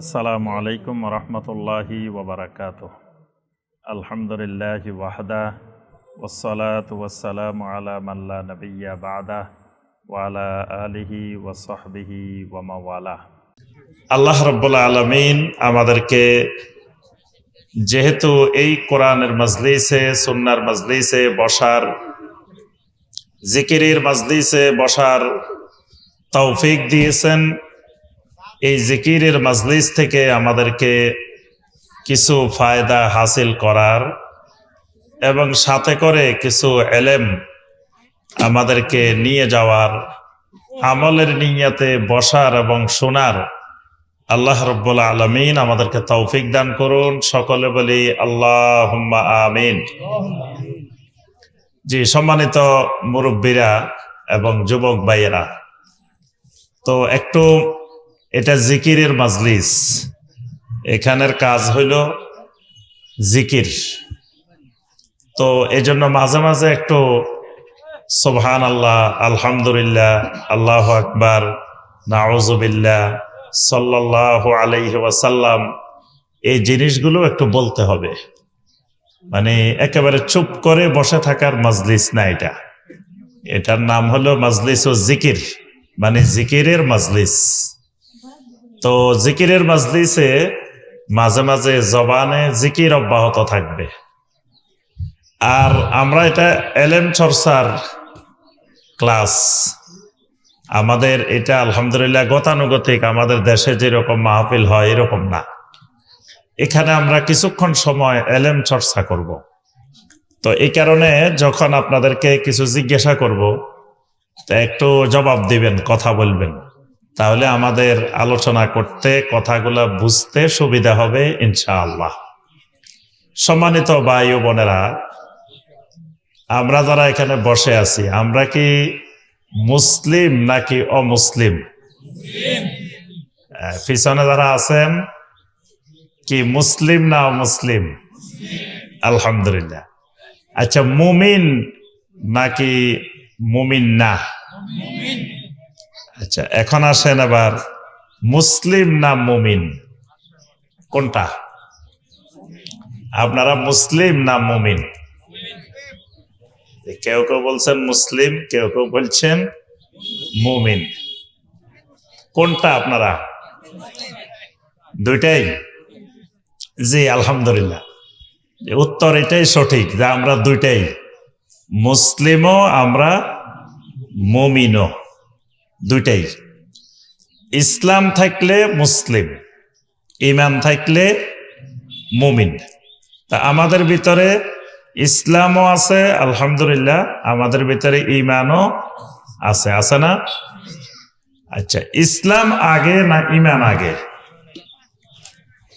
আসসালামু আলাইকুম রহমতুল্লাহি ওবরাকাত আলহামদুলিল্লাহ ওয়াহদা ওসলাত ওয়াসালাম আলা মাল্লা নবিয়া বাদা ওয়ালা আলিহি ওয়াসহবিহি ওয়ামাওয়ালা আল্লাহ রব্বুল্লা আলমিন আমাদেরকে যেহেতু এই কোরআনের মজলিসে, সুন্নার মজলিসে বসার, জিকিরের মজলিসে বসার তৌফিক দিয়েছেন এই জিকিরের মজলিস থেকে আমাদেরকে কিছু ফায়দা হাসিল করার এবং সাথে করে কিছু এলেম আমাদেরকে নিয়ে যাওয়ার, আমলের নিয়াতে বসার এবং শোনার আল্লাহ রব্বুল আলমিন আমাদেরকে তৌফিক দান করুন। সকলে বলি আল্লাহ আমিন। জি, সম্মানিত মুরব্বীরা এবং যুবক ভাইয়েরা, তো একটু এটা জিকিরের মাজলিস। এখানের কাজ হইল জিকির। তো এই জন্য মাঝে মাঝে একটু সোবহান আল্লাহ আলহামদুলিল্লাহ, আল্লাহ আকবার, নাউজুবিল্লাহ সাল্লাহ আলাইহি ওয়াসাল্লাম, এই জিনিসগুলো একটু বলতে হবে। মানে একেবারে চুপ করে বসে থাকার মাজলিস না এটা। এটার নাম হলো মাজলিস ও জিকির। মানে জিকিরের মাজলিস। তো জিকিরের মাজলিসে মাঝে মাঝে জবানে জিকির অব্যাহত থাকবে। আর আমরা এটা এলেম চর্চার ক্লাস। আমাদের এটা আলহামদুলিল্লাহ গতানুগতিক, আমাদের দেশে যেরকম মাহফিল হয় এরকম না। এখানে আমরা কিছুক্ষণ সময় এলেম চর্চা করব। তো এই কারণে যখন আপনাদেরকে কিছু জিজ্ঞাসা করব, তা একটু জবাব দিবেন, কথা বলবেন। তাহলে আমাদের আলোচনা করতে কথাগুলো বুঝতে সুবিধা হবে ইনশাআল্লাহ। সম্মানিত ও বোনেরা আমরা যারা এখানে বসে আছি আমরা কি মুসলিম নাকি অমুসলিম? পিছনে যারা আছেন কি মুসলিম না অমুসলিম? আলহামদুলিল্লাহ। আচ্ছা মুমিন নাকি মুমিন না? আচ্ছা এখন আসেন আবার মুসলিম না মুমিন? কোনটা? আপনারা মুসলিম না মুমিন? কেউ কেউ বলছেন মুসলিম, কেউ কেউ বলছেন মুমিন। কোনটা আপনারা? দুইটাই? জি, আলহামদুলিল্লাহ। উত্তর এটাই সঠিক যে আমরা দুইটাই। মুসলিমও, আমরা মুমিনও। দুইটাই। ইসলাম থাকলে মুসলিম ইমান থাকলে মুমিন। তা আমাদের ভিতরে ইসলামও আছে আলহামদুলিল্লাহ আমাদের ভিতরে ইমানও আছে আছে না? আচ্ছা ইসলাম আগে না ইমান আগে?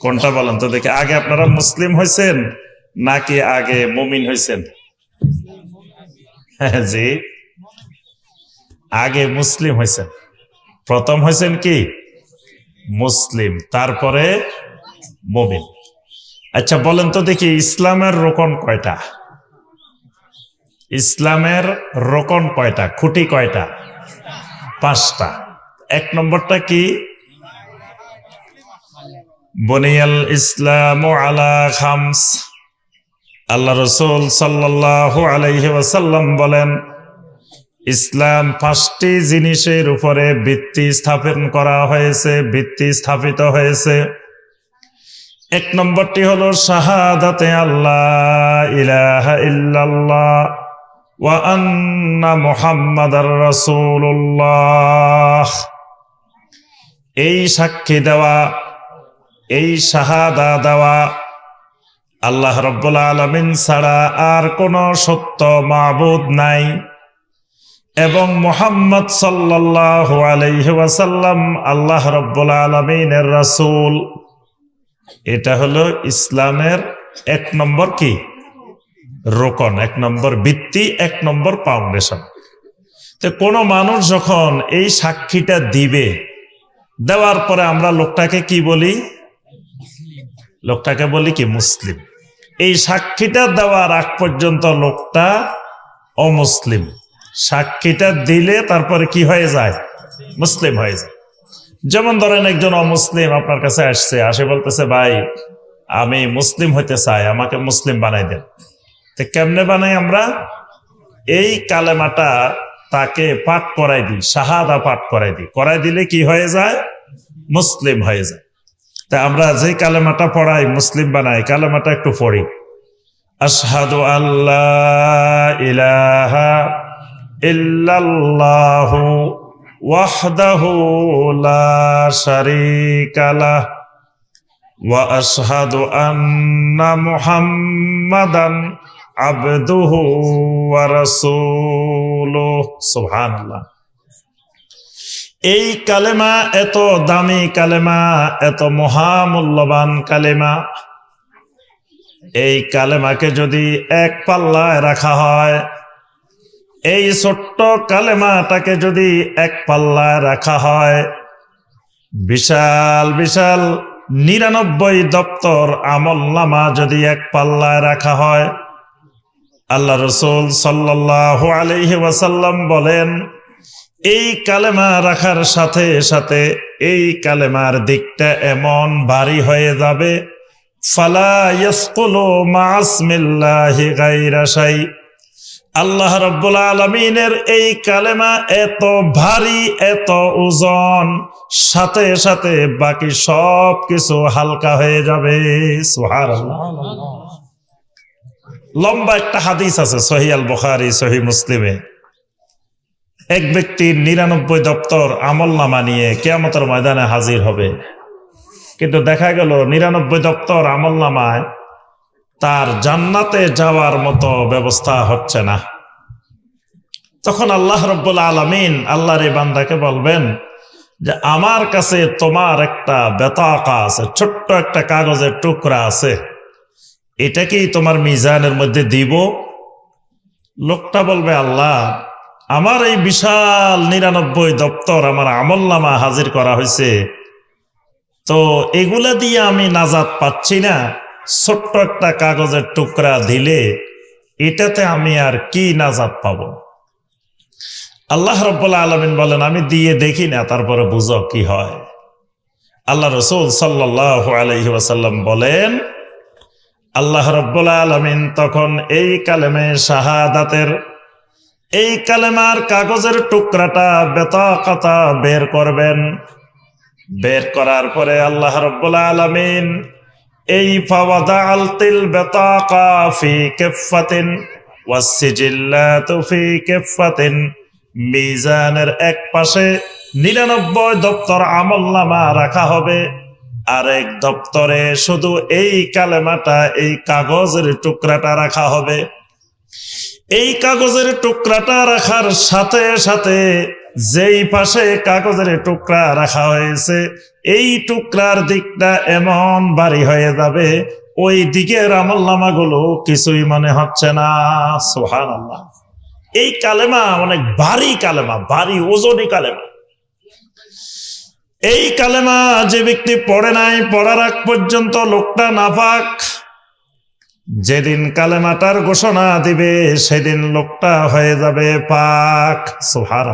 কোনটা বলেন তো দেখি আগে আপনারা মুসলিম হয়েছেন নাকি আগে মুমিন হয়েছেন হ্যাঁ, জি। আগে মুসলিম হয়েছেন। প্রথম হয়েছেন কি? মুসলিম। তারপরে মুমিন। আচ্ছা বলেন তো দেখি, ইসলামের রোকন কয়টা? ইসলামের রোকন কয়টা? খুঁটি কয়টা? পাঁচটা। এক নম্বরটা কি? বনিয়াল ইসলাম আলা খামস। আল্লাহ রসুল সাল্লাহ আলাইহি ওয়াসাল্লাম বলেন ইসলাম পাঁচটি জিনিসের উপরে ভিত্তি স্থাপন করা হয়েছে, ভিত্তি স্থাপিত হয়েছে। এক নম্বরটি হলো শাহাদাতে আল্লাহ, ইলাহা ইল্লাল্লাহ, ওয়া আন্না মুহাম্মাদার রাসূলুল্লাহ। এই সাক্ষী দেওয়া, এই শাহাদা দেওয়া আল্লাহ রব্বুল আলমিন ছাড়া আর কোন সত্য মাবুদ নাই। এবং মোহাম্মদ সাল্লাহ আলাইসাল্লাম আল্লাহ রব্বুল আলমিনের রাসূল। এটা হলো ইসলামের এক নম্বর কি? রোকন, এক নম্বর ভিত্তি, এক নম্বর ফাউন্ডেশন তো কোনো মানুষ যখন এই সাক্ষীটা দিবে, দেওয়ার পরে আমরা লোকটাকে কি বলি? লোকটাকে বলি কি? মুসলিম। এই সাক্ষীটা দেওয়ার আগ পর্যন্ত লোকটা অমুসলিম। সাক্ষীটা দিলে তারপরে কি হয়ে যায়? মুসলিম হয়ে যায়। যেমন ধরেন একজন অমুসলিম আপনার কাছে আসছে, আসে বলতেছে, ভাই, আমি মুসলিম হইতে চাই, আমাকে মুসলিম বানাই দেন। তো কেমনে বানাই আমরা? এই কালেমাটা তাকে পাঠ করাই দিই, শাহাদা পাঠ করাই দিই। করাই দিলে কি হয়ে যায়? মুসলিম হয়ে যায়। তা আমরা যে কালেমাটা পড়াই, মুসলিম বানাই, কালেমাটা একটু পড়ি। আশহাদু আল্লাহ ইলাহা ইল্লাল্লাহু ওয়াহদাহু লা শারীকা লাহ ওয়া আশহাদু আন্না মুহাম্মাদান আবদুহু ওয়া রাসূলুহু। সুবহানাল্লাহ। এই কালেমা এত দামি কালেমা, এত মহামূল্যবান কালেমা। এই কালেমাকে যদি এক পাল্লায় রাখা হয় এই ছোট্ট কালেমাটাকে যদি এক পাল্লায় রাখা হয়, বিশাল বিশাল নিরানব্বই দপ্তর আমল নামা যদি এক পাল্লায় রাখা হয়, আল্লাহ রসুল সাল্লাহ আলহি বলেন, এই কালেমা রাখার সাথে সাথে এই কালেমার দিকটা এমন ভারী হয়ে যাবে, ফালা ইয়াসকুলু মাসমিল্লাহি গায়রা শাই আল্লাহ রব্বুল আলমিনের এই কালেমা এত ভারী, এত ওজন, সাথে সাথে বাকি সব কিছু হালকা হয়ে যাবে। সুবহানাল্লাহ। লম্বা একটা হাদিস আছে সহি আল বুখারী, সহি মুসলিমে। এক ব্যক্তির নিরানব্বই দপ্তর আমল নামা নিয়ে কেয়ামতের ময়দানে হাজির হবে। কিন্তু দেখা গেল নিরানব্বই দপ্তর আমল নামায় তার জান্নাতে যাওয়ার মতো ব্যবস্থা হচ্ছে না। তখন আল্লাহ রব্বুল আলমিন আল্লাহর এই বান্দাকে বলবেন যে, আমার কাছে তোমার একটা বেতাকা আছে, ছোট্ট একটা কাগজের টুকরা আছে। এটা কি তোমার মিজানের মধ্যে দিব। লোকটা বলবে, আল্লাহ, আমার এই বিশাল নিরানব্বই দপ্তর আমার আমল নামা হাজির করা হয়েছে। তো এগুলা দিয়ে আমি নাজাদ পাচ্ছি না। ছোট্ট একটা কাগজের টুকরা দিলে এটাতে আমি আর কি নাজাত পাব? আল্লাহ রব্বুল্লা আলমিন বলেন, আমি দিয়ে দেখি না, তারপরে বুঝো কি হয়। আল্লাহ রসুল সাল্লাহ আলহি বলেন, আল্লাহ রব্বুল্লা আলমিন তখন এই কালেমে শাহাদাতের, এই কালেমার কাগজের টুকরাটা বেতাকাতা বের করবেন। বের করার পরে আল্লাহ রব্বুল আলমিন এই মিজানের এক পাশে নিরানব্বই দপ্তর আমলনামা রাখা হবে। আরেক দপ্তরে শুধু এই কালেমাটা, এই কাগজের টুকরাটা রাখা হবে। এই কাগজের টুকরাটা রাখার সাথে সাথে যেই পাশে কাগজের টুকরা রাখা হয়েছে, এই টুকরার দিকটা এমন বাড়ি হয়ে যাবে, ওই দিকের আমল্লামা গুলো কিছুই মনে হচ্ছে না। সোহান আল্লাহ এই কালেমা অনেক ভারী কালেমা, ভারী ওজনী কালেমা। এই কালেমা যে ব্যক্তি পড়ে নাই, পড়ার আগ পর্যন্ত লোকটা না নাফাক যেদিন কালেমাটার ঘোষণা দিবে, সেদিন লোকটা হয়ে যাবে পাক। সোহার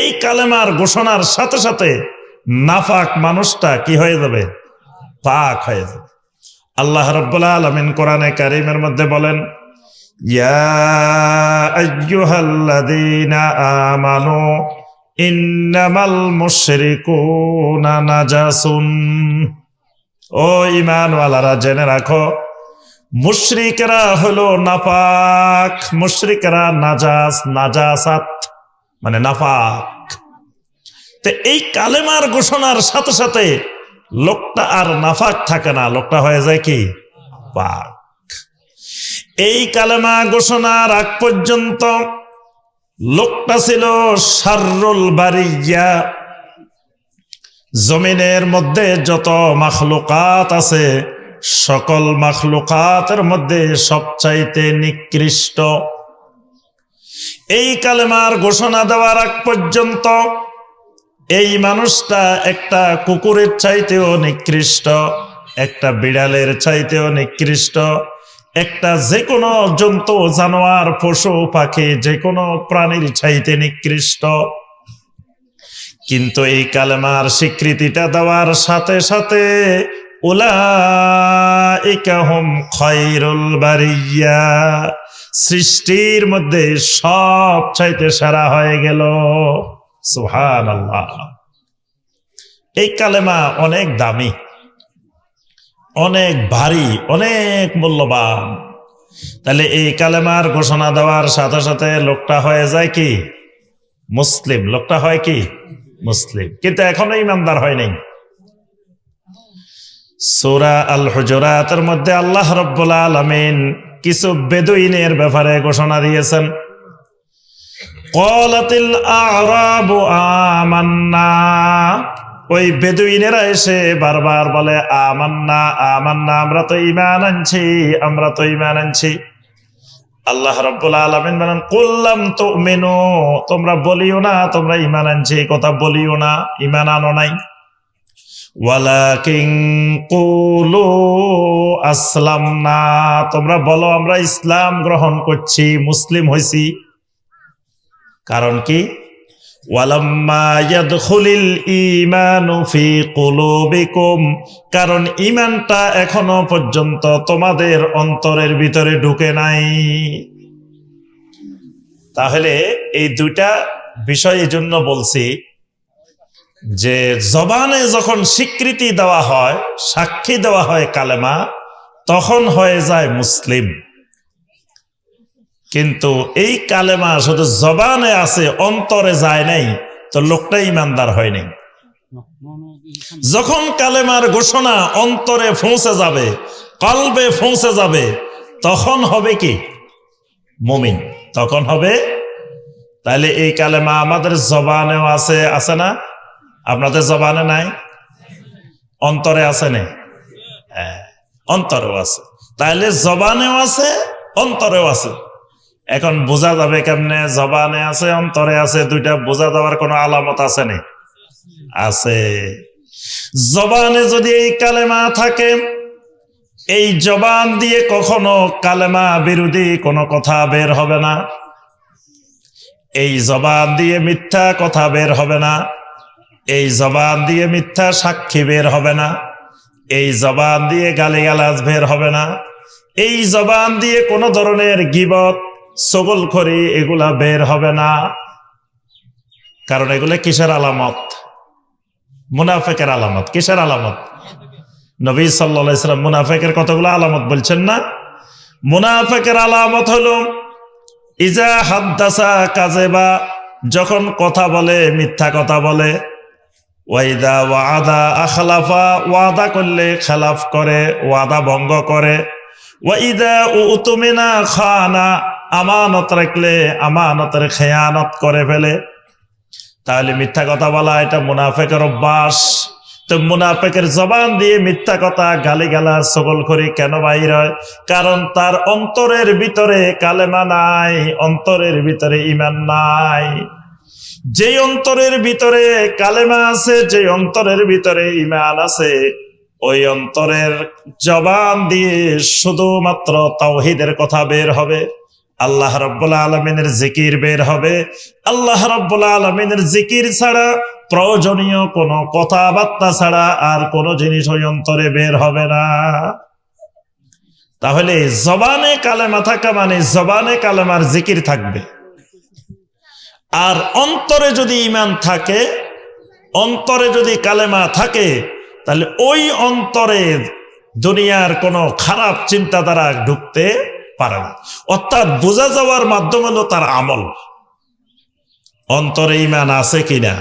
এই কালেমার ঘোষণার সাথে সাথে নাফাক মানুষটা কি হয়ে যাবে? পাক হয়ে যাবে। আল্লাহ রব্বুল আলমিন কোরআনে কারিমের মধ্যে বলেন আমানু ইন্নামাল মুশরিকুনা নাজাসুন। ও ইমানওয়ালারা জেনে রাখো, মুশরিকেরা হলো নাপাক মুশরিকেরা নাজাস, নাজাসাত। মানে নাফাক। তো এই কালেমার ঘোষণার সাথে সাথে লোকটা আর নাফাক থাকে না, লোকটা হয়ে যায় কি? পাক। এই কালেমা ঘোষণার আগ পর্যন্ত লোকটা ছিল সারুল বারিয়া। জমিনের মধ্যে যত মাখলুকাত আছে, সকল মাখলুকাতের মধ্যে সবচাইতে নিকৃষ্ট এই কালেমার ঘোষণা দেওয়ার আগ পর্যন্ত এই মানুষটা একটা কুকুরের চাইতেও নিকৃষ্ট, একটা বিড়ালের চাইতেও নিকৃষ্ট, একটা যে কোনো জন্তু, জানোয়ার, পশু, পাখি যে কোনো প্রাণীর চাইতে নিকৃষ্ট। কিন্তু এই কালেমার স্বীকৃতিটা দেওয়ার সাথে সাথে উলাইকাহুম খৈরুল বারিয়া। সৃষ্টির মধ্যে সব চাইতে সারা হয়ে গেল। সুহান আল্লাহ এই কালেমা অনেক দামি, অনেক ভারী, অনেক মূল্যবান। তাহলে এই কালেমার ঘোষণা দেওয়ার সাথে সাথে লোকটা হয়ে যায় কি? মুসলিম। লোকটা হয় কি? মুসলিম। কিন্তু এখনও ইমানদার হয় নাই। সুরা আল হুজরাতের মধ্যে আল্লাহ রব্বুল আলমিন কিছু বেদুইনের ব্যাপারে ঘোষণা দিয়েছেন। কলাতিল আমান্না। ওই বেদুইনেরা এসে বারবার বলে, আমান্না আমান্না, আমরা তো ইমান আনছি, আমরা তো ইমান আনছি। আল্লাহ রব্বুল আলমিন বলেন করলাম তো মেনো তোমরা বলিও না, তোমরা ইমান আনছি। কথা বলিও না ইমান আনো নাই। আসলাম না তোমরা বলো, আমরা ইসলাম গ্রহণ করছি, মুসলিম হইছি। কারণ কি? কারণ ইমানটা এখনও পর্যন্ত তোমাদের অন্তরের ভিতরে ঢুকে নাই। তাহলে এই দুইটা বিষয় জন্য বলছি যে জবানে যখন স্বীকৃতি দেওয়া হয়, সাক্ষী দেওয়া হয় কালেমা, তখন হয়ে যায় মুসলিম। কিন্তু এই কালেমা শুধু জবানে আছে, অন্তরে যায় নাই, তো লোকটা ইমানদার হয় নাই যখন কালেমার ঘোষণা অন্তরে পৌঁছে যাবে, কলবে পৌঁছে যাবে, তখন হবে কি? মমিন। তখন হবে? তাহলে এই কালেমা আমাদের জবানেও আছে আছে না? আপনাদের জবানে নাই? অন্তরে আছে না? হ্যাঁ অন্তরেও আছে। তাহলে জবানেও আছে, অন্তরেও আছে। এখন বোঝা যাবে কেমনে জবানে আছে, অন্তরে আছে, দুইটা বোঝা যাওয়ার কোনো আলামত আছে নি? আছে। জবানে যদি এই কালেমা থাকে, এই জবান দিয়ে কখনো কালেমা বিরোধী কোনো কথা বের হবে না। এই জবান দিয়ে মিথ্যা কথা বের হবে না। এই জবান দিয়ে মিথ্যা সাক্ষী বের হবে না। এই জবান দিয়ে গালিগালাজ বের হবে না। এই জবান দিয়ে কোনো ধরনের গিবত, সগল করি এগুলা বের হবে না। কারণ এগুলো কিসের আলামত? মুনাফেকের আলামত। কিসের আলামত? নবী সাল্লাম মুনাফেকের কতগুলো আলামত বলছেন না? মুনাফেকের আলামত হলো, ইজা হাদ্দাসা কাজে বা যখন কথা বলে, মিথ্যা কথা বলে ওয়াইদা ওয়াদা আখলাফা ওয়াদা করলে খেলাফ করে, ওয়াদা ভঙ্গ করে। ওয়াইদা উতুমিনা খানা, আমানত রাখলে আমানতের খেয়ানত করে ফেলে। তাহলে মিথ্যা কথা বলা, এটা মুনাফেকের অভ্যাস। তো মুনাফেকের জবান দিয়ে মিথ্যা কথা গালি গালা সকল করি কেন বাইর হয়? কারণ তার অন্তরের ভিতরে কালেমা নাই, অন্তরের ভিতরে ইমান নাই। যে অন্তরের ভিতরে কালেমা আছে, যে অন্তরের ভিতরে ইমান আছে, ওই অন্তরের জবান দিয়ে শুধুমাত্র তাওহিদের কথা বের হবে, আল্লাহ রব্বুল আলমিনের জিকির বের হবে। আল্লাহ রব্বুল আলমিনের জিকির ছাড়া, প্রয়োজনীয় কোনো কথাবার্তা ছাড়া আর কোনো জিনিস ওই অন্তরে বের হবে না। তাহলে জবানে কালেমা থাকা মানে জবানে কালেমার জিকির থাকবে। আর অন্তরে যদি ইমান থাকে, অন্তরে যদি কালেমা থাকে, তাহলে ওই অন্তরে দুনিয়ার কোনো খারাপ চিন্তা চিন্তাধারা ঢুকতে পারে না। অর্থাৎ বোঝা যাওয়ার মাধ্যম হলো তার আমল। অন্তরে ইমান আছে কিনা,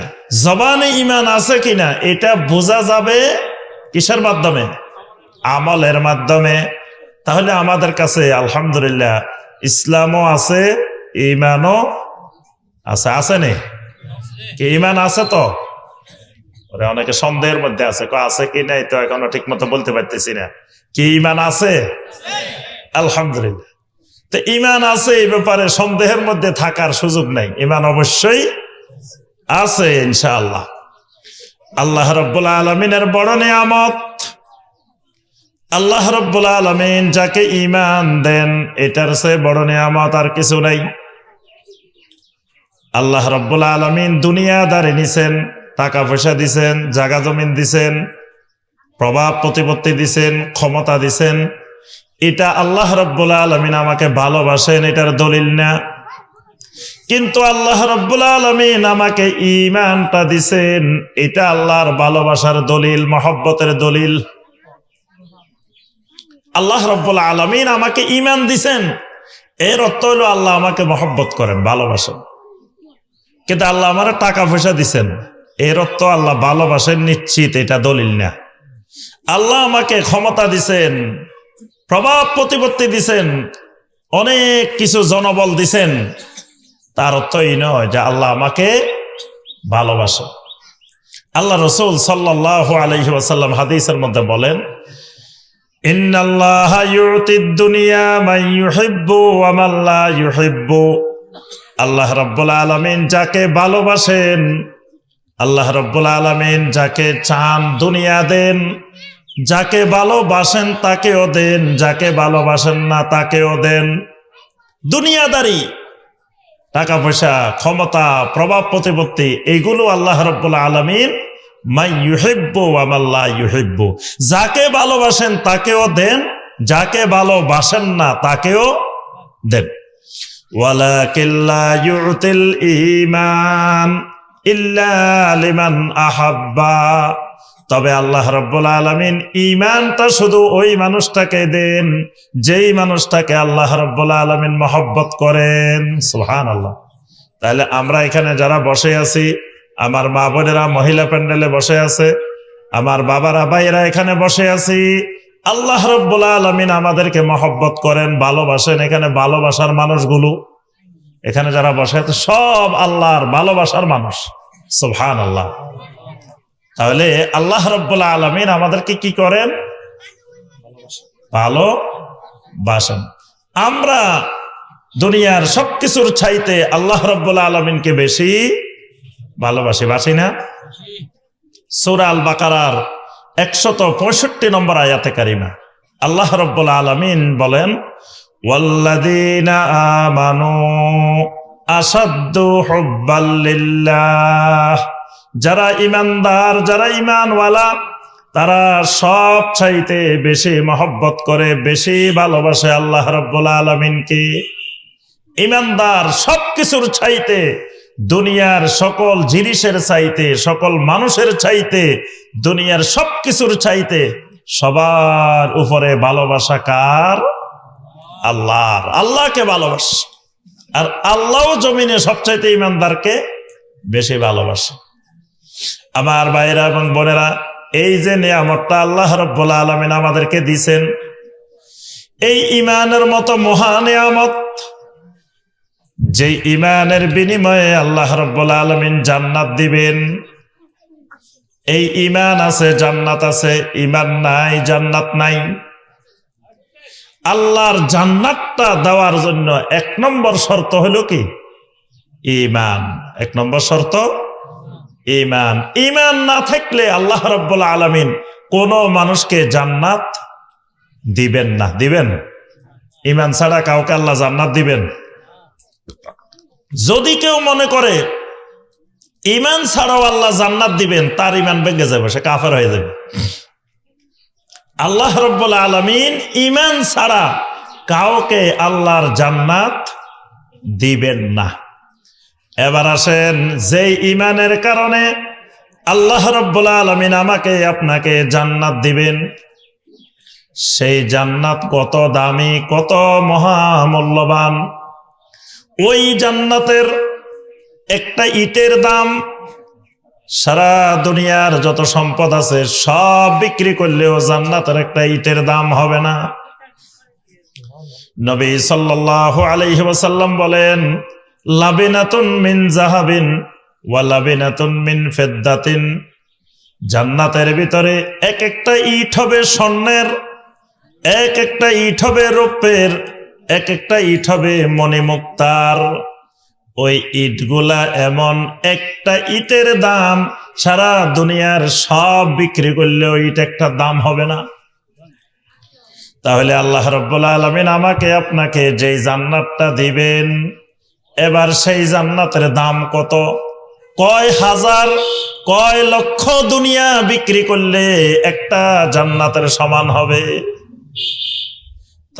জবানে ইমান আছে কিনা, এটা বোঝা যাবে কিসের মাধ্যমে? আমলের মাধ্যমে। তাহলে আমাদের কাছে আলহামদুলিল্লাহ ইসলামও আছে ইমানও আছে আছে নে? কি ইমান আছে তো? ওরে অনেকে সন্দেহের মধ্যে আছে, কয় আছে কি নাই তো এখনও ঠিক মতো বলতে পারতেছি না। কি ইমান আছে? আলহামদুলিল্লাহ। তো ইমান আছে এই ব্যাপারে সন্দেহের মধ্যে থাকার সুযোগ নাই। ইমান অবশ্যই আছে, ইনশাআল্লাহ। আল্লাহ রব্বুল আলমিনের বড় নিয়ামত। আল্লাহ রব্বুল আলমিন যাকে ইমান দেন, এটার সে বড় নিয়ামত আর কিছু নাই। আল্লাহ রব্বুল আলমিন দুনিয়াদারে নিছেন, টাকা পয়সা দিছেন জাগা জমিন দিছেন, প্রভাব প্রতিপত্তি দিছেন, ক্ষমতা দিছেন। এটা আল্লাহ রব্বুল আলমিন আমাকে ভালোবাসেন, এটার দলিল না। কিন্তু আল্লাহ রব্বুল আলমিন আমাকে ইমানটা দিছেন, এটা আল্লাহর ভালোবাসার দলিল, মহব্বতের দলিল। আল্লাহ রব্বুল আলমিন আমাকে ইমান দিছেন, এর অর্থ হলো আল্লাহ আমাকে মহব্বত করেন, ভালোবাসেন। কিন্তু আল্লাহ আমার টাকা পয়সা দিছেন। এর অর্থ আল্লাহ ভালোবাসেন নিশ্চিত, এটা দলিল না। আল্লাহ আমাকে ক্ষমতা দিছেন, প্রভাব প্রতিপত্তি দিছেন, অনেক কিছু জনবল দিছেন। তার অর্থ এই নয় যে আল্লাহ আমাকে ভালোবাসে আল্লাহ রসুল সাল্লাহ আলহি হাদিসের মধ্যে বলেন, ইন্নাল্লাহ ইউতিদ দুনিয়া মান ইউহিব্বু মান ইউহিব্বু। আল্লাহ রাব্বুল আলমিন যাকে ভালোবাসেন, আল্লাহ রাব্বুল আলামিন যাকে চান দুনিয়া দেন, যাকে ভালোবাসেন তাকেও দেন, যাকে ভালোবাসেন না তাকেও দেন। দুনিয়াদারি টাকা পয়সা ক্ষমতা, প্রভাব, প্রতিপত্তি, এগুলো আল্লাহ রব্বুল আলমিন মাই ইউহিব্বু আমাল্লা ইউহিব্বু। যাকে ভালোবাসেন তাকেও দেন, যাকে ভালোবাসেন না তাকেও দেন। ওয়ালাকিল্লা ঈমান ইল্লা আহাব্বা। তবে আল্লাহ রব্বুল আলমিন ইমানটা শুধু ওই মানুষটাকে দেন, যেই মানুষটাকে আল্লাহ রব্বুল আলমিন মহব্বত করেন। সুহান আল্লাহ তাহলে আমরা এখানে যারা বসে আছি, আমার মা বোনেরা মহিলা প্যান্ডেলে বসে আছে, আমার বাবারা, ভাইয়েরা এখানে বসে আছি আল্লাহ রব্বুল আলমিন আমাদেরকে মহব্বত করেন, ভালোবাসেন। এখানে ভালোবাসার মানুষগুলো, এখানে যারা বসে সব আল্লাহর ভালোবাসার মানুষ। সুহান আল্লাহ তাহলে আল্লাহ রব্বুল্লা আলমিন আমাদেরকে কি করেন? ভালো বাসেন আমরা দুনিয়ার সবকিছুর চাইতে আল্লাহ রব্বুল্লা আলমিনকে বেশি ভালোবাসি, বাসি না? সুরাল বাকারার একশত পঁয়ষট্টি নম্বর আয়াতে কারিমা। আল্লাহ রব্বুল আলমিন বলেন ওয়াল্লাদিনা আমানু আসাদ্দু হুব্বাল্লিল্লাহ যারা ইমানদার যারা ইমানওয়ালা তারা সব চাইতে বেশি মহব্বত করে, বেশি ভালোবাসে আল্লাহ রব্বুল আলমিনকে। ইমানদার সব কিছুর চাইতে দুনিয়ার সকল জিনিসের চাইতে, সকল মানুষের চাইতে, দুনিয়ার সব কিছুর চাইতে সবার উপরে ভালোবাসা কার? আল্লাহর। আল্লাহকে ভালোবাসে। আর আল্লাহ জমিনে সবচাইতে ইমানদারকে বেশি ভালোবাসে। আমার ভাইয়েরা এবং বোনেরা, এই যে নিয়ামতটা আল্লাহ রব্বুল আলমিন আমাদেরকে দিছেন, এই ইমানের মতো মহা নিয়ামত যে ইমানের বিনিময়ে আল্লাহ রব্বুল আলমিন জান্নাত দিবেন, এই ইমান আছে, জান্নাত আছে ইমান নাই, জান্নাত নাই। আল্লাহর জান্নাতটা দেওয়ার জন্য এক নম্বর শর্ত হলো কি? ইমান এক নম্বর শর্ত ইমান ইমান না থাকলে আল্লাহ রব্বুল আলমিন কোন মানুষকে জান্নাত দিবেন না। দিবেন? ইমান ছাড়া কাউকে আল্লাহ জান্নাত দিবেন? যদি কেউ মনে করে ইমান ছাড়াও আল্লাহ জান্নাত দিবেন, তার ইমান ভেঙে যাবে, সে কাফের হয়ে যাবে। আল্লাহ রব্বুল আলমিন ইমান ছাড়া কাউকে আল্লাহর জান্নাত দিবেন না। এবার আসেন, যেই ইমানের কারণে আল্লাহ রব্বুল আলমিন আমাকে, আপনাকে জান্নাত দিবেন, সেই জান্নাত কত দামি, কত মহামূল্যবান ওই জান্নাতের একটা ইটের দাম সারা দুনিয়ার যত সম্পদ আছে সব বিক্রি করলেও জান্নাতের একটা ইটের দাম হবে না। নবী সাল্লাল্লাহু আলাইহি ওয়াসাল্লাম বলেন, লাবিনাতুন মিন জাহাবিন ওয়া লাবিনাতুন মিন ফেদ্দাতিন। জান্নাতের ভিতরে এক একটা ইট হবে স্বর্ণের, এক একটা ইট হবে রূপের এক একটা ইট হবে মণিমুক্তার ওই ইটগুলা এমন একটা ইটের দাম, সারা দুনিয়ার সব বিক্রি করলেও ইট একটা দাম হবে না। তাহলে আল্লাহ রব্বুল আলমিন আমাকে, আপনাকে যেই জান্নাতটা দিবেন, এবার সেই জান্নাতের দাম কত? কয় হাজার, কয় লক্ষ দুনিয়া বিক্রি করলে একটা জান্নাতের সমান হবে?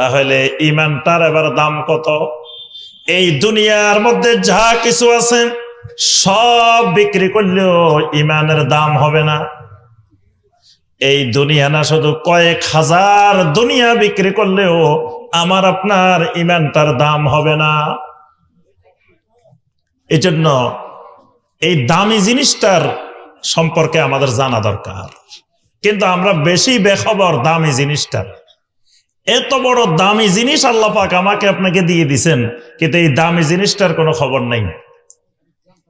তাহলে ইমানটার এবার দাম কত? এই দুনিয়ার মধ্যে যা কিছু আছে, সব বিক্রি করলেও ইমানের দাম হবে না। এই দুনিয়া না, শুধু কয়েক হাজার দুনিয়া বিক্রি করলেও আমার আপনার ইমানটার দাম হবে না। এই জন্য এই দামি জিনিসটার সম্পর্কে আমাদের জানা দরকার। কিন্তু আমরা বেশি বেখবর দামি জিনিসটার। এত বড় দামি জিনিস আল্লাহ পাক আমাকে আপনাকে দিয়ে দিছেন, কিন্তু এই দামি জিনিসটার কোনো খবর নেই।